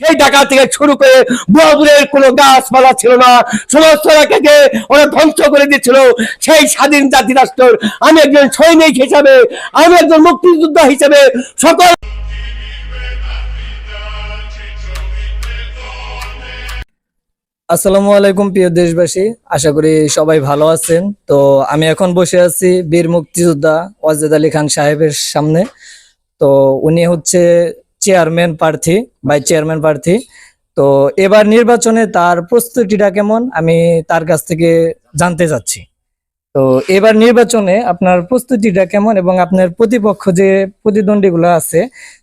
সেই ঢাকা থেকে শুরু করে বুয়াবুরের কোনো গাছপালা ছিল না, সমস্ত এলাকাকে ওরা ধ্বংস করে দিচ্ছিল সেই স্বাধীন জাতি রাষ্ট্র আমি একজন সৈনিক হিসাবে, আমি একজন মুক্তিযোদ্ধা হিসাবে সকল আসসালামু আলাইকুম প্রিয় দেশবাসী, আশা করি সবাই ভালো আছেন। তো আমি এখন বসে আছি বীর মুক্তিযোদ্ধা ওয়াজেদ আলী খান সাহেবের সামনে। তো উনি হচ্ছে চেয়ারম্যান প্রার্থী, ভাইস চেয়ারম্যান প্রার্থী। তো এবার নির্বাচনে তার প্রস্তুতিটা কেমন আমি তার কাছ থেকে জানতে চাচ্ছি। তো এবার নির্বাচনে আপনার প্রস্তুতিটা কেমন এবং আপনার প্রতিপক্ষ যে প্রতিদ্বন্দ্বীগুলো আছে,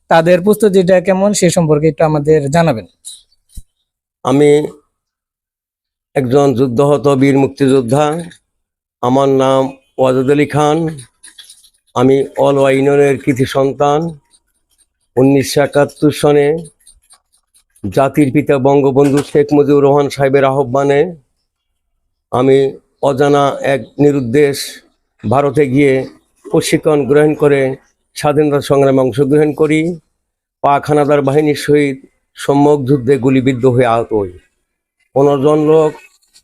তাদের প্রস্তুতিটা কেমন সে সম্পর্কে একটু আমাদের জানাবেন। আমি একজন যুদ্ধহত বীর মুক্তিযোদ্ধা। আমার নাম ওয়াজেদ আলী খান। আমি অলওয়া ইউনিয়নের কৃতি সন্তান। উনিশশো একাত্তর সনে জাতির পিতা বঙ্গবন্ধু শেখ মুজিবুর রহমান সাহেবের আহ্বানে আমি অজানা এক নিরুদ্দেশ ভারতে গিয়ে প্রশিক্ষণ গ্রহণ করে স্বাধীনতা সংগ্রামে অংশগ্রহণ করি। পাক হানাদার বাহিনীর সহিত সম্যক যুদ্ধে গুলিবিদ্ধ হয়ে আহত হই। পনেরো জন লোক,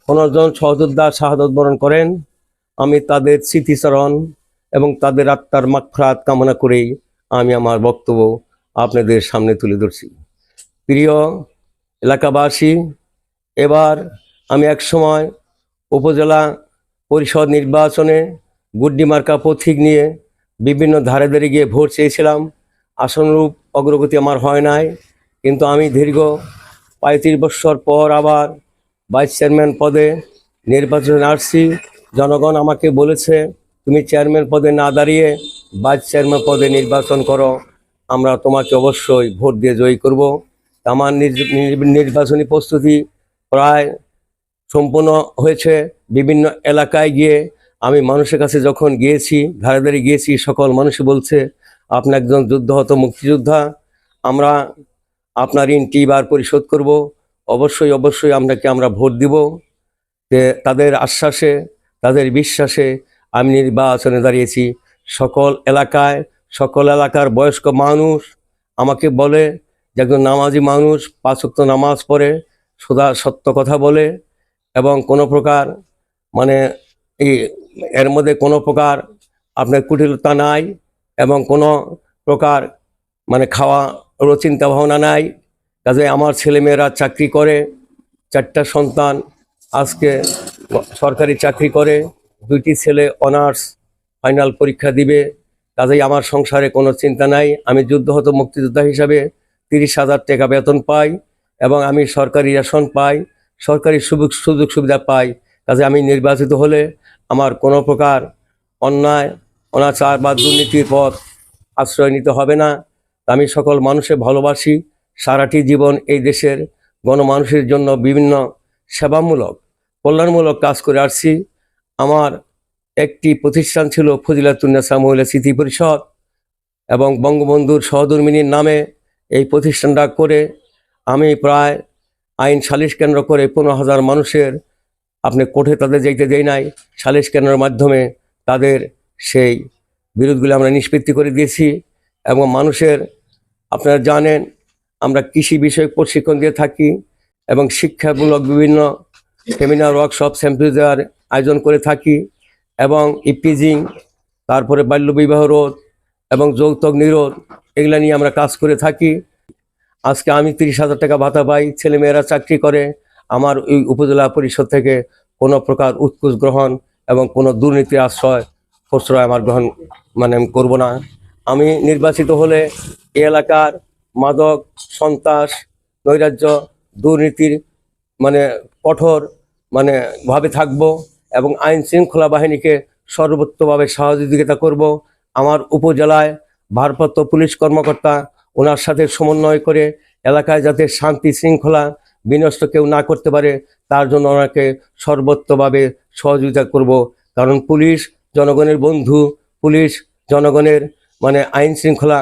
পনেরো জন সহযোদ্ধা শাহাদত বরণ করেন। আমি তাদের স্মৃতিচারণ এবং তাদের আত্মার মাগফিরাত কামনা করেই আমি আমার বক্তব্য আপনাদের সামনে তুলে ধরছি। প্রিয় এলাকাবাসী, এবার আমি এক সময় উপজেলা পরিষদ নির্বাচনে গুড্ডি মার্কা পথিক নিয়ে বিভিন্ন ধারে ধারে গিয়ে ভোট চেয়েছিলাম। আসনরূপ অগ্রগতি আমার হয় নাই, কিন্তু আমি দীর্ঘ পঁয়ত্রিশ বছর পর আবার ভাইস চেয়ারম্যান পদে নির্বাচনে আসছি। জনগণ আমাকে বলেছে, তুমি চেয়ারম্যান পদে না দাঁড়িয়ে ভাইস চেয়ারম্যান পদে নির্বাচন করো। আমরা তোমাকে অবশ্যই ভোট দিয়ে জয়ী করব। আমার নির্বাচনী প্রস্তুতি প্রায় সম্পূর্ণ হয়েছে। বিভিন্ন এলাকায় গিয়ে আমি মানুষের কাছে যখন গিয়েছি ধারে ধারে গিয়েছি, সকল মানুষ বলছে আপনি একজন যুদ্ধহত মুক্তিযোদ্ধা, আমরা আপনার ঋণটি এবার পরিশোধ করব। অবশ্যই অবশ্যই আপনাকে আমরা ভোট দিব। তাদের আশ্বাসে, তাদের বিশ্বাসে আমি নির্বাচনে দাঁড়িয়েছি। সকল এলাকায় সকল এলাকার বয়স্ক মানুষ আমাকে বলে যে একজন নামাজি মানুষ পাঁচক্ত নামাজ পড়ে সদা সত্য কথা বলে এবং কোনো প্রকার মানে এই এর মধ্যে কোনো প্রকার আপনার কুটিলতা নাই এবং কোনো প্রকার মানে খাওয়ারও চিন্তা ভাবনা নাই। কাজে আমার ছেলেমেয়েরা চাকরি করে, চারটা সন্তান আজকে সরকারি চাকরি করে, দুইটি ছেলে অনার্স ফাইনাল পরীক্ষা দিবে। কাজেই আমার সংসারে কোনো চিন্তা নাই। আমি যুদ্ধহত মুক্তিযোদ্ধা হিসাবে তিরিশ হাজার টাকা বেতন পাই এবং আমি সরকারি রেশন পাই, সরকারি সুযোগ সুযোগ সুবিধা পাই। কাজে আমি নির্বাচিত হলে আমার কোনো প্রকার অন্যায়, অনাচার বা দুর্নীতির পথ আশ্রয় নিতে হবে না। আমি সকল মানুষে ভালোবাসি। সারাটি জীবন এই দেশের গণমানুষের জন্য বিভিন্ন সেবামূলক, কল্যাণমূলক কাজ করে আসছি। আমার একটি প্রতিষ্ঠান ছিল ফজিলাতুন্নেসা মহিলা স্মৃতি পরিষদ এবং বঙ্গবন্ধুর সহধর্মিনীর নামে এই প্রতিষ্ঠানটা করে আমি প্রায় আইন সালিশ কেন্দ্র করে পনেরো হাজার মানুষের, আপনি কোর্টে তাদের যেতে দেই নাই, সালিশ কেন্দ্রের মাধ্যমে তাদের সেই বিরোধগুলো আমরা নিষ্পত্তি করে দিয়েছি এবং মানুষের, আপনারা জানেন, আমরা কৃষি বিষয়ক প্রশিক্ষণ দিয়ে থাকি এবং শিক্ষামূলক বিভিন্ন সেমিনার ওয়ার্কশপ সেম্পিজার আয়োজন করে থাকি। এবং ইপিজিং, তারপরে বাল্যবিবাহ রোধ এবং যৌতুক নিরোধ, এগুলা নিয়ে আমরা কাজ করে থাকি। আজকে আমি তিরিশ হাজার টাকা ভাতা পাই, ছেলেমেয়েরা চাকরি করে, আমার এই উপজেলা পরিষদ থেকে কোনো প্রকার উৎকুচ গ্রহণ এবং কোনো দুর্নীতির আশ্রয়, প্রশ্রয় আমার গ্রহণ মানে আমি করব না। আমি নির্বাচিত হলে এলাকার মাদক, সন্ত্রাস, নৈরাজ্য, দুর্নীতির মানে কঠোর মানে ভাবে থাকব। এবং আইন শৃঙ্খলা বাহিনীকে সর্বোত্তভাবে সহযোগিতা করব। আমার উপজেলায় ভারপ্রাপ্ত পুলিশ কর্মকর্তা, ওনার সাথে সমন্বয় করে এলাকায় যাতে শান্তি শৃঙ্খলা বিনষ্ট কেউ না করতে পারে, তার জন্য ওনাকে সর্বোত্তভাবে সহযোগিতা করব। কারণ পুলিশ জনগণের বন্ধু, পুলিশ জনগণের মানে আইন শৃঙ্খলা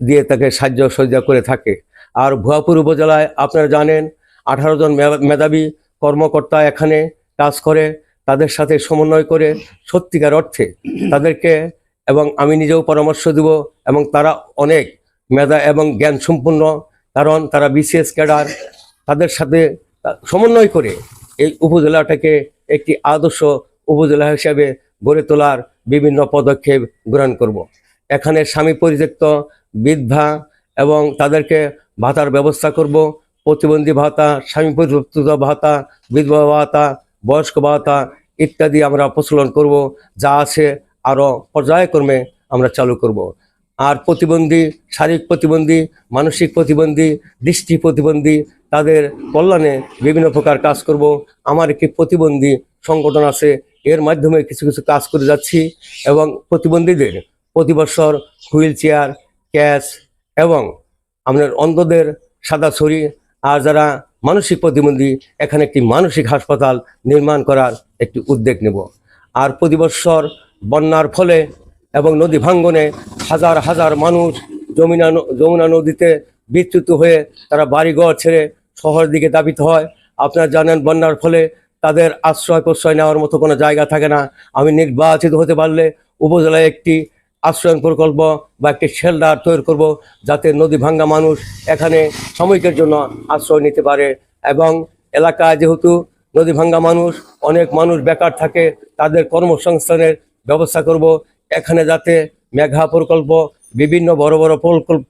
দিয়ে তাকে সাহায্য সহযোগিতা করে থাকে। আর ভুয়াপুর উপজেলায় আপনারা জানেন, আঠারো জন মেধাবী কর্মকর্তা এখানে কাজ করে। তাদের সাথে সমন্বয় করে সত্যিকার অর্থে তাদেরকে এবং আমি নিজেও পরামর্শ দেব এবং তারা অনেক মেধা এবং জ্ঞান সম্পূর্ণ কারণ তারা বিসিএস ক্যাডার তাদের সাথে সমন্বয় করে এই উপজেলাটাকে একটি আদর্শ উপজেলা হিসাবে গড়ে তোলার বিভিন্ন পদক্ষেপ গ্রহণ করব। এখানে স্বামী পরিত্যক্ত বৃদ্ধা এবং তাদেরকে ভাতার ব্যবস্থা করব প্রতিবন্ধী ভাতা, স্বামী পরিত্যক্ত ভাতা, বিধবা ভাতা, বয়স্ক ভাতা ইত্যাদি আমরা প্রচলন করব, যা আছে আরও পর্যায়ক্রমে আমরা চালু করব। আর প্রতিবন্ধী, শারীরিক প্রতিবন্ধী, মানসিক প্রতিবন্ধী, দৃষ্টি প্রতিবন্ধী, তাদের কল্যাণে বিভিন্ন প্রকার কাজ করব। আমার একটি প্রতিবন্ধী সংগঠন আছে, এর মাধ্যমে কিছু কিছু কাজ করে যাচ্ছি এবং প্রতিবন্ধীদের প্রতি বছর হুইল চেয়ার ক্যাশ এবং আমাদের অন্ধদের সাদা ছড়ি, আর যারা মানসিক প্রতিবন্ধী, এখানে একটি মানসিক হাসপাতাল নির্মাণ করার একটি উদ্যোগ নেব। আর প্রতি বন্যার ফলে এবং নদী ভাঙ্গনে হাজার হাজার মানুষ যমুনা যমুনা নদীতে বিচ্যুত হয়ে তারা বাড়িঘর ছেড়ে শহরের দিকে দাবিত হয়। আপনারা জানেন, বন্যার ফলে তাদের আশ্রয় প্রশ্রয় নেওয়ার মতো কোনো জায়গা থাকে না। আমি নির্বাচিত হতে পারলে উপজেলায় একটি আশ্রয়ন প্রকল্প বা একটি শেল্টার তৈরি করব যাতে নদী ভাঙ্গা মানুষ এখানে সাময়িকের জন্য আশ্রয় নিতে পারে এবং এলাকায় যেহেতু নদী ভাঙ্গা মানুষ, অনেক মানুষ বেকার থাকে, তাদের কর্মসংস্থানের ব্যবস্থা করব। এখানে যাতে মেঘা প্রকল্প, বিভিন্ন বড় বড়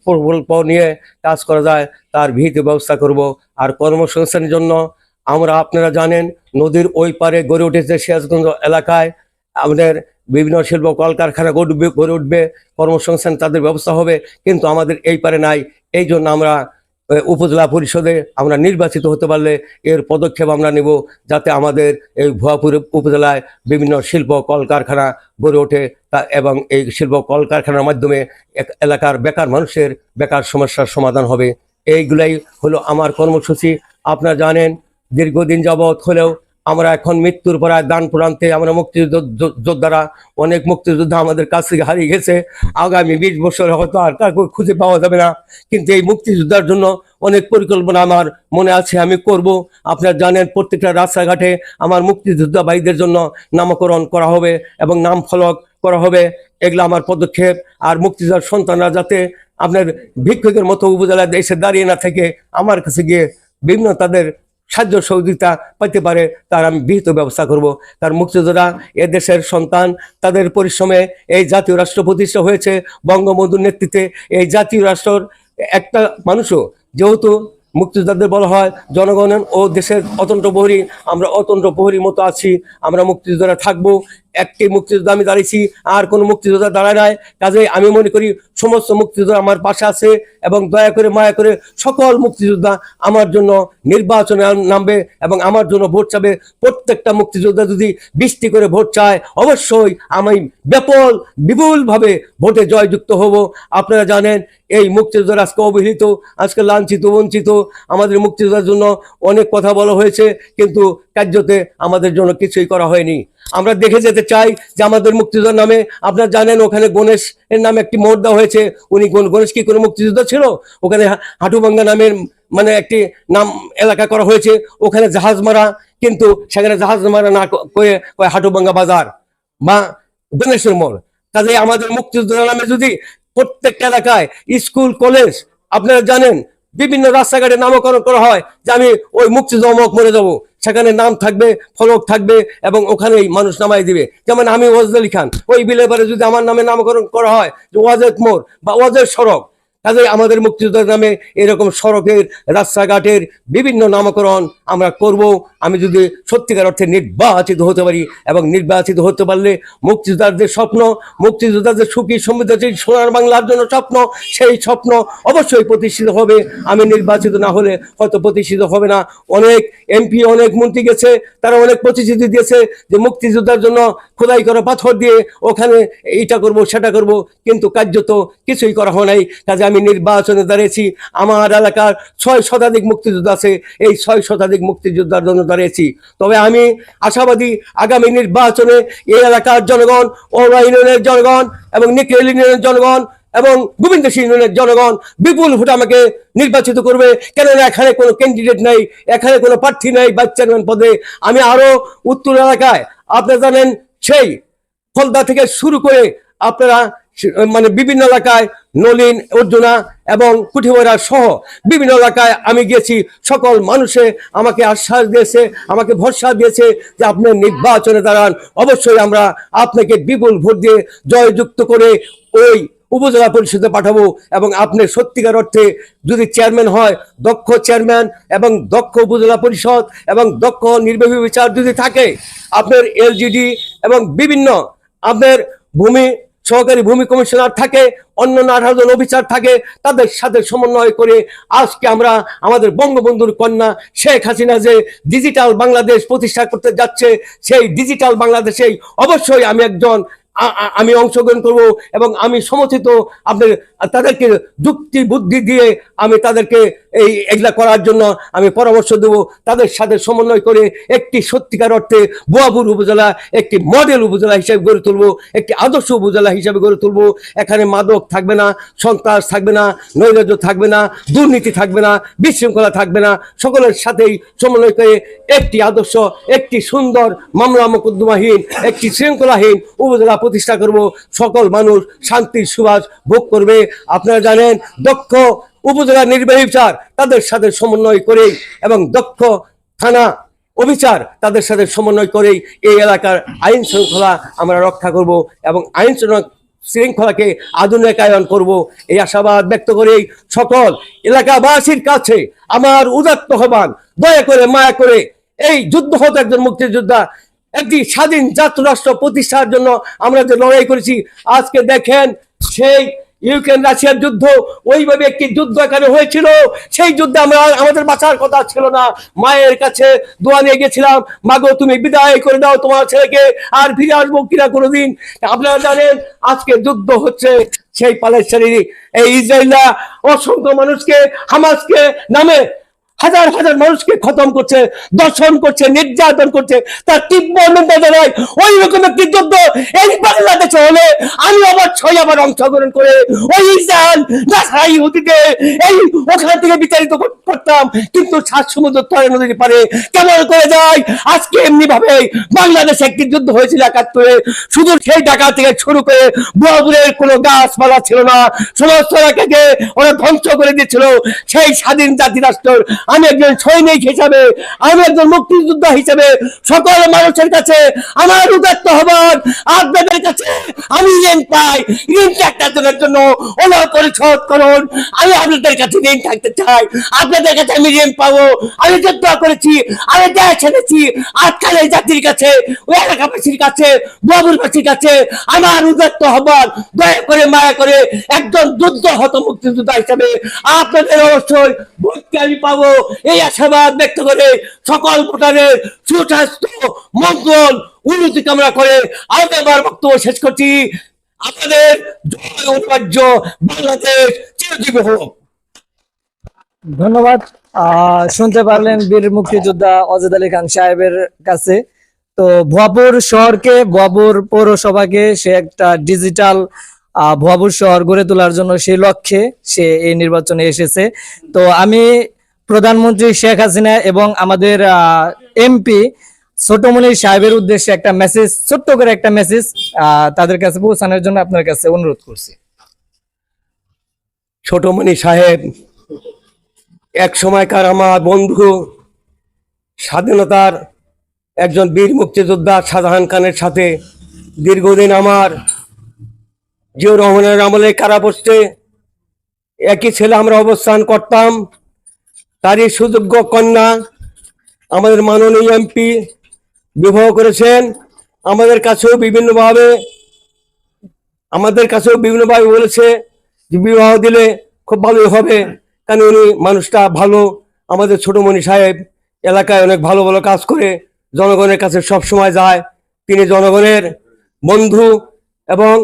প্রকল্প নিয়ে কাজ করা যায়, তার ভিত ব্যবস্থা করব। আর কর্মসংস্থানের জন্য আমরা, আপনারা জানেন, নদীর ওই পারে গড়ে উঠেছে সিরাজগঞ্জ এলাকায়। আমাদের বিভিন্ন শিল্প, কলকারখানা উঠবে, গড়ে উঠবে, কর্মসংস্থান তাদের ব্যবস্থা হবে, কিন্তু আমাদের এই পারে নাই। এই জন্য আমরা উপজেলা পরিষদে আমরা নির্বাচিত হতে পারলে এর পদক্ষেপ আমরা নেব যাতে আমাদের এই ভুয়াপুর উপজেলায় বিভিন্ন শিল্প, কলকারখানা গড়ে ওঠে তা এবং এই শিল্প, কলকারখানার মাধ্যমে এলাকার বেকার মানুষের বেকার সমস্যার সমাধান হবে। এইগুলাই হলো আমার কর্মসূচি। আপনারা জানেন, দীর্ঘদিন যাবৎ হলেও আমরা এখন মৃত্যুর পরায় দান প্রান্তে আমরা মুক্তিযুদ্ধ যো- যোদ্ধারা অনেক মুক্তিযোদ্ধা আমাদের কাছ থেকে হারিয়ে গেছে। আগামী বিশ বছর হয়তো আর কাউকে খুঁজে পাওয়া যাবে না। কিন্তু এই মুক্তিযোদ্ধার জন্য অনেক পরিকল্পনা আমার মনে আছে, আমি করব। আপনারা জানেন প্রত্যেকটা রাস্তাঘাটে আমার মুক্তিযোদ্ধা ভাইদের জন্য নামকরণ করা হবে এবং নাম ফলক করা হবে। এগুলো আমার পদক্ষেপ। আর মুক্তিযোদ্ধার সন্তানরা যাতে আপনার ভিক্ষকের মতো উপজেলায় এসে দাঁড়িয়ে না থেকে, আমার কাছে গিয়ে বিভিন্ন তাদের সাহায্য সহযোগিতা পাইতে পারে, তার আমি বিহিত ব্যবস্থা করব। তার মুক্তিযোদ্ধারা এ দেশের সন্তান, তাদের পরিশ্রমে এই জাতীয় রাষ্ট্র প্রতিষ্ঠা হয়েছে বঙ্গবন্ধুর নেতৃত্বে। এই জাতীয় রাষ্ট্রর একটা মানুষও যেহেতু মুক্তিযোদ্ধাদের বলা হয় জনগণের ও দেশের অতন্ত্র প্রহরী, আমরা অতন্ত্র প্রহরীর মতো আছি, আমরা মুক্তিযোদ্ধারা থাকব। একটি মুক্তিযোদ্ধা আমি দাঁড়িয়েছি, আর কোনো মুক্তিযোদ্ধা দাঁড়ায় নাই। কাজে আমি মনে করি সমস্ত মুক্তিযোদ্ধা আমার পাশে আছে এবং দয়া করে মায়া করে সকল মুক্তিযোদ্ধা আমার জন্য নির্বাচনে নামবে এবং আমার জন্য ভোট চাবে। প্রত্যেকটা মুক্তিযোদ্ধা যদি বৃষ্টি করে ভোট চায়, অবশ্যই আমি ব্যাপল বিপুলভাবে ভোটে জয়যুক্ত হব। আপনারা জানেন, এই মুক্তিযোদ্ধারা আজকে অবহেলিত, আজকে লাঞ্ছিত, বঞ্চিত। আমাদের মুক্তিযোদ্ধার জন্য অনেক কথা বলা হয়েছে, কিন্তু কার্যতে আমাদের জন্য কিছুই করা হয়নি। আমরা দেখে যেতে চাই যে আমাদের মুক্তিযোদ্ধার নামে, আপনারা জানেন ওখানে গণেশ এর নামে একটি মোড় দেওয়া হয়েছে। উনি গণেশ কি কোনো মুক্তিযোদ্ধা ছিল? ওখানে হাটুভাঙ্গা নামের মানে একটি নাম এলাকা করা হয়েছে। ওখানে জাহাজ মারা, কিন্তু সেখানে জাহাজ মারা না করে হাটুভাঙ্গা বাজার বা গণেশের মোড়। কাজে আমাদের মুক্তিযোদ্ধার নামে যদি প্রত্যেকটা এলাকায় স্কুল, কলেজ, আপনারা জানেন বিভিন্ন রাস্তাঘাটে নামকরণ করা হয় যে আমি ওই মুক্তি জমক মরে যাব। সেখানে নাম থাকবে, ফলক থাকবে এবং ওখানেই মানুষ নামাই দিবে। যেমন আমি ওয়াজদ আলী খান, ওই বিলেবারে যদি আমার নামে নামকরণ করা হয় যে ওয়াজেদ মোড় বা ওয়াজেদ সড়ক কাজে আমাদের মুক্তিযোদ্ধার নামে এরকম সড়কের, রাস্তাঘাটের বিভিন্ন নামকরণ আমরা করব। আমি যদি সত্যিকার অর্থে নির্বাচিত হতে পারি এবং নির্বাচিত হতে পারলে মুক্তিযোদ্ধাদের স্বপ্ন, মুক্তিযোদ্ধাদের সুখী সমৃদ্ধ যে সোনার বাংলার জন্য স্বপ্ন, সেই স্বপ্ন অবশ্যই প্রতিষ্ঠিত হবে। আমি নির্বাচিত না হলে হয়তো প্রতিষ্ঠিত হবে না। অনেক এমপি, অনেক মন্ত্রী গেছে, তারা অনেক প্রতিশ্রুতি দিয়েছে যে মুক্তিযোদ্ধার জন্য খোদাই করা পাথর দিয়ে ওখানে এইটা করব, সেটা করব, কিন্তু কার্যত কিছুই করা হয় নাই। কাজে আমি নির্বাচনে দাঁড়িয়েছি। আমার এলাকার ছয় শতাধিক মুক্তিযোদ্ধা আছে, এই ছয় শতাধিক মুক্তিযোদ্ধার জন্য দাঁড়িয়েছি। তবে আমি আশাবাদী আগামী নির্বাচনে এই এলাকার জনগণ ওরা ইউনিয়নের জনগণ এবং নিকেল ইউনিয়নের জনগণ এবং গোবিন্দ সিং ইউনিয়নের জনগণ বিপুল ভোট আমাকে নির্বাচিত করবে। কেননা এখানে কোনো ক্যান্ডিডেট নেই, এখানে কোনো প্রার্থী নেই ভাইস চেয়ারম্যান পদে। আমি আরও উত্তর এলাকায়, আপনারা জানেন সেই ফলদা থেকে শুরু করে আপনারা মানে বিভিন্ন এলাকায় নলিন, অর্জুনা এবং কুঠিবরা সহ বিভিন্ন এলাকায় আমি গেছি সকল মানুষে আমাকে আশ্বাস দিয়েছে, আমাকে ভরসা দিয়েছে যে আপনি নির্বাচনে দাঁড়ান। অবশ্যই আমরা আপনাকে বিপুল ভোট দিয়ে জয়যুক্ত করে ওই উপজেলা পরিষদে পাঠাবো এবং আপনি সত্যিকার অর্থে যদি চেয়ারম্যান হয়, দক্ষ চেয়ারম্যান এবং দক্ষ উপজেলা পরিষদ এবং দক্ষ নির্বাহী বিচার যদি থাকে, আপনার এলজিডি এবং বিভিন্ন আপনার ভূমি সহকারী ভূমি কমিশনার থাকে, অন্যান্য আঠারো জন অফিসার থাকে, তাদের সাথে সমন্বয় করে আজকে আমরা আমাদের বঙ্গবন্ধুর কন্যা শেখ হাসিনা যে ডিজিটাল বাংলাদেশ প্রতিষ্ঠা করতে যাচ্ছে, সেই ডিজিটাল বাংলাদেশেই অবশ্যই আমি একজন আমি অংশগ্রহণ করব এবং আমি সমর্থিত আপনার, তাদেরকে যুক্তি বুদ্ধি দিয়ে আমি তাদেরকে এই এগুলা করার জন্য আমি পরামর্শ দেব। তাদের সাথে সমন্বয় করে একটি সত্যিকার অর্থে বোয়াপুর উপজেলা, একটি মডেল উপজেলা হিসেবে গড়ে তুলব, একটি আদর্শ উপজেলা হিসেবে গড়ে তুলব। এখানে মাদক থাকবে না, সন্ত্রাস থাকবে না, নৈরাজ্য থাকবে না, দুর্নীতি থাকবে না, বিশৃঙ্খলা থাকবে না। সকলের সাথেই সমন্বয় করে একটি আদর্শ, একটি সুন্দর মামলা মোকদ্দমাহীন, একটি শৃঙ্খলাহীন উপজেলা প্রতিষ্ঠা করব। সকল মানুষ শান্তির সুবাস ভোগ করবে। আপনারা জানেন, দক্ষ উপজেলা নির্বাহী বিচার তাদের সাথে সমন্বয় করেই এবং দক্ষ থানা অবিচার তাদের সাথে সমন্বয় করেই এই এলাকার আইন শৃঙ্খলা আমরা রক্ষা করব এবং আইন শৃঙ্খলাকে আধুনিকায়ন করব। এই আশাবাদ ব্যক্ত করেই সকল এলাকাবাসীর কাছে আমার উদাত্ত হবান দয়া করে, মায়া করে এই যুদ্ধ হতো একজন মুক্তিযোদ্ধা একটি স্বাধীন জাতীয় রাষ্ট্র প্রতিষ্ঠার জন্য আমরা যে লড়াই করেছি, আজকে দেখেন সেই ইউক্রেন রাশিয়ার যুদ্ধ ওইভাবে একটি যুদ্ধ এখানে হয়েছিল। সেই যুদ্ধে আমরা আমাদের বাঁচার কথা ছিল না। মায়ের কাছে দোয়া নিয়ে গেছিলাম মাগো তুমি বিদায় করে দাও তোমার ছেলেকে, আর ফিরে আসব কিনা কোনোদিন। আপনারা জানেন, আজকে যুদ্ধ হচ্ছে সেই পালেস্তানি এই ইসরায়েলরা অসংখ্য মানুষকে হামাসকে নামে হাজার হাজার মানুষকে খতম করছে, দর্শন করছে, নির্যাতন করছে, তার তীব্র জানাই ওই রকম একটি যুদ্ধ এই বাংলাদেশে হলে আমি আবার ছয় আবার অংশগ্রহণ করে ওই ইসরায়েল নাসা ইহুদিকে এই ওখান থেকে কর- করতাম। কিন্তু সাত সমুদ্র তরে নদীর পারে কেমন করে যায়? আজকে এমনি ভাবে বাংলাদেশে একটি যুদ্ধ হয়েছিল একাত্তরে। শুধু সেই ঢাকা থেকে শুরু করে বড়পুরের কোনো গাছপালা ছিল না। সমস্ত এলাকাকে ওরা ধ্বংস করে দিয়েছিল। সেই স্বাধীন জাতি রাষ্ট্র আমি একজন সৈনিক হিসাবে, আমি একজন মুক্তিযোদ্ধা হিসাবে সকল মানুষের কাছে আমার উদাত্ত হবার আপনাদের কাছে আমি ঋণ পাই ঋণ ত্যাগের জন্য ওনার পরিশোধ করুন। আমি আপনাদের কাছে ঋণ থাকতে চাই। আপনাদের কাছে আমি ঋণ পাবো। আমি যুদ্ধ করেছি, আমি দেশ ছেড়েছি আজকাল এই জাতির কাছে এলাকাবাসীর কাছে বাবুরবাসীর কাছে আমার উদাত্ত হবার দয়া করে, মায়া করে একজন যুদ্ধ হত মুক্তিযোদ্ধা হিসাবে আপনাদের অবশ্যই ভোটকে আমি পাবো। এই আশাবাদ ব্যক্ত করে সকল ভোটারের সুস্বাস্থ্য, মঙ্গল, উন্নতি কামনা করে আমি আমার বক্তব্য শেষ করছি। জয় অনিবার্য বাংলাদেশ চিরজীবী হোক। ধন্যবাদ। শুনতে পারলেন বীর মুক্তিযোদ্ধা অজেদ আলী খান সাহেবের কাছে। তো ভুয়াপুর শহরকে, ভুয়াপুর পৌরসভাকে সে একটা ডিজিটাল ভুয়াপুর শহর গড়ে তোলার জন্য সেই লক্ষ্যে সে এই নির্বাচনে এসেছে। তো আমি প্রধানমন্ত্রী শেখ হাসিনা এবং আমাদের এমপি ছোটমণি সাহেবের উদ্দেশ্যে একটা মেসেজ ছোট্ট করে একটা মেসেজ তাদের কাছে পৌঁছানোর জন্য আপনার কাছে অনুরোধ করছি। ছোটমণি সাহেব, এক সময়কার আমার বন্ধু, স্বাধীনতার একজন বীর মুক্তিযোদ্ধা শাহজাহান খানের সাথে দীর্ঘদিন আমার জিয়র রহমানের আমলে কারাপোস্টে একই ছেলে আমরা অবস্থান করতাম। তারই সুযোগ্য কন্যা আমাদের মাননীয় এমপি বিবাহ করেছেন। আমাদের কাছেও বিভিন্নভাবে, আমাদের কাছেও বিভিন্নভাবে বলেছে যে বিবাহ দিলে খুব ভালোই হবে। কারণ উনি মানুষটা ভালো, আমাদের ছোটমণি সাহেব এলাকায় অনেক ভালো ভালো কাজ করে, জনগণের কাছে সব সময় যায়। তিনি জনগণের বন্ধু এবং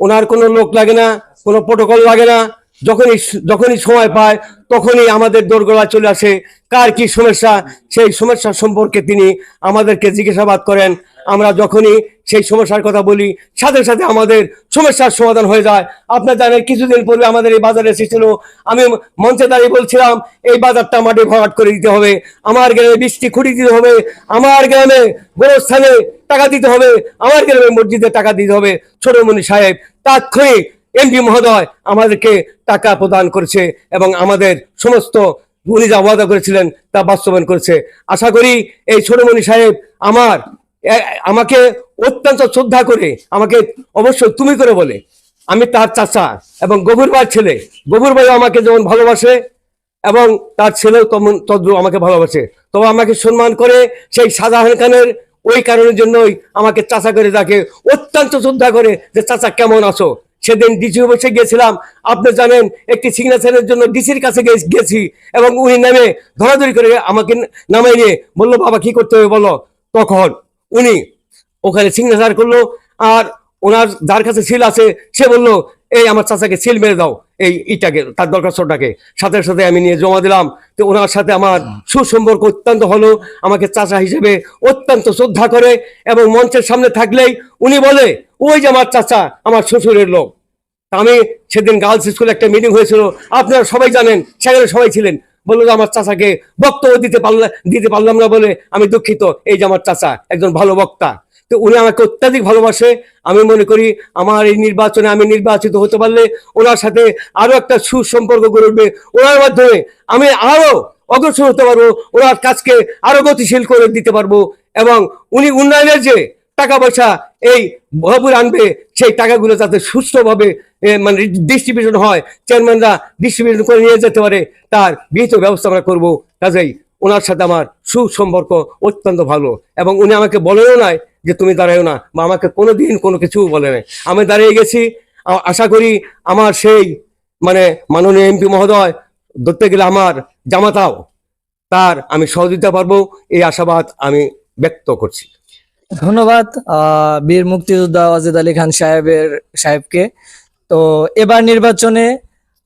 ওনার কোনো লোক লাগে না, কোনো প্রোটোকল লাগে না। যখনই যখনই সময় পায়, তখনই আমাদের দোরগোড়া চলে আসে। কার কি সমস্যা, সেই সমস্যা সম্পর্কে তিনি আমাদেরকে জিজ্ঞাসাবাদ করেন। আমরা যখনই সেই সমস্যার কথা বলি, সাথে সাথে আমাদের সমস্যার সমাধান হয়ে যায়। আপনার জানেন, কিছুদিন পূর্বে আমাদের এই বাজারে এসেছিল। আমি মঞ্চে দাঁড়িয়ে বলছিলাম, এই বাজারটা মাটি ভরাট করে দিতে হবে। আমার গ্রামে বৃষ্টি খুঁটি দিতে হবে। আমার গ্রামে গোরস্থানে টাকা দিতে হবে। আমার গ্রামে মসজিদে টাকা দিতে হবে। ছোটমণি সাহেব তাৎক্ষণিক এমপি মহোদয় আমাদেরকে টাকা প্রদান করেছে এবং আমাদের সমস্ত উনি যা ওয়াদা করেছিলেন তা বাস্তবায়ন করেছে। আশা করি এই ছোটমণি সাহেব আমার আমাকে অত্যন্ত শ্রদ্ধা করে আমাকে অবশ্যই তুমি করে বলে। আমি তার চাচা এবং গভীর ভাইয়ের ছেলে। গভীর ভাই আমাকে যেমন ভালোবাসে এবং তার ছেলেও তেমন তদ্রু আমাকে ভালোবাসে। তবে আমাকে সম্মান করে সেই শাহজাহান খানের ওই কারণের জন্যই আমাকে চাচা করে তাকে অত্যন্ত শ্রদ্ধা করে যে চাচা কেমন আছো। সেদিন ডিসি অফিসে গেছিলাম আপনি জানেন, একটি সিগনেচারের জন্য ডিসির কাছে গেছি এবং উনি নামে ধরাধরি করে আমাকে নামাই নিয়ে বলল, বাবা, কি করতে হবে বলো? তখন উনি ওখানে সিগনেচার করল আর ওনার যার কাছে সিল আছে, সে বলল এই আমার চাচাকে সিল মেরে দাও, এই ইটাকে, তার দরখাস্তটাকে সাথে সাথে আমি নিয়ে জমা দিলাম, তো ওনার সাথে আমার সুসম্পর্ক অত্যন্ত হলো, আমাকে চাচা হিসেবে অত্যন্ত শ্রদ্ধা করে এবং মঞ্চের সামনে থাকলেই উনি বলে, ওই যে আমার চাচা, আমার শ্বশুরের লোক। আমি সেদিন গার্লস স্কুলে একটা মিটিং হয়েছিল, আপনারা সবাই জানেন, সেখানে সবাই ছিলেন। বলল যে আমার চাচাকে বক্তব্য দিতে পারলাম দিতে পারলাম না বলে আমি দুঃখিত, এই যে আমার চাচা, একজন ভালো বক্তা। তো উনি আমাকে অত্যাধিক ভালোবাসে। আমি মনে করি আমার এই নির্বাচনে আমি নির্বাচিত হতে পারলে ওনার সাথে আরও একটা সুসম্পর্ক গড়ে উঠবে। ওনার মাধ্যমে আমি আরও অগ্রসর হতে পারব, ওনার কাজকে আরও গতিশীল করে দিতে পারব এবং উনি উন্নয়নের যে টাকা পয়সা এই ভরপুর আনবে, সেই টাকাগুলো যাতে সুস্থভাবে মানে ডিস্ট্রিবিউশন হয় চেয়ারম্যানরা ডিস্ট্রিবিউশন করে নিয়ে যেতে পারে, তার বিহিত ব্যবস্থা আমরা করব। কাজেই ওনার সাথে আমার সুসম্পর্ক অত্যন্ত ভালো এবং উনি আমাকে বলেও নাই যে তুমি দাঁড়াও না বা আমাকে কোনো দিন কোনো কিছু বলে নাই। আমি দাঁড়িয়ে গেছি আশা করি আমার সেই মানে মাননীয় এমপি মহোদয়, ধরতে গেলে আমার জামাতাও, তার আমি সহযোগিতা পারব, এই আশাবাদ আমি ব্যক্ত করছি। ধন্যবাদ বীর মুক্তিযোদ্ধা ওয়াজেদ আলী খান সাহেবের, সাহেবকে। তো এবার নির্বাচনে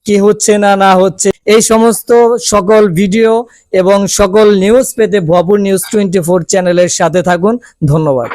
কি হচ্ছে না না হচ্ছে, এই সমস্ত সকল ভিডিও এবং সকল নিউজ পেতে ভুয়াপুর নিউজ টোয়েন্টি ফোর চ্যানেলের সাথে থাকুন। ধন্যবাদ।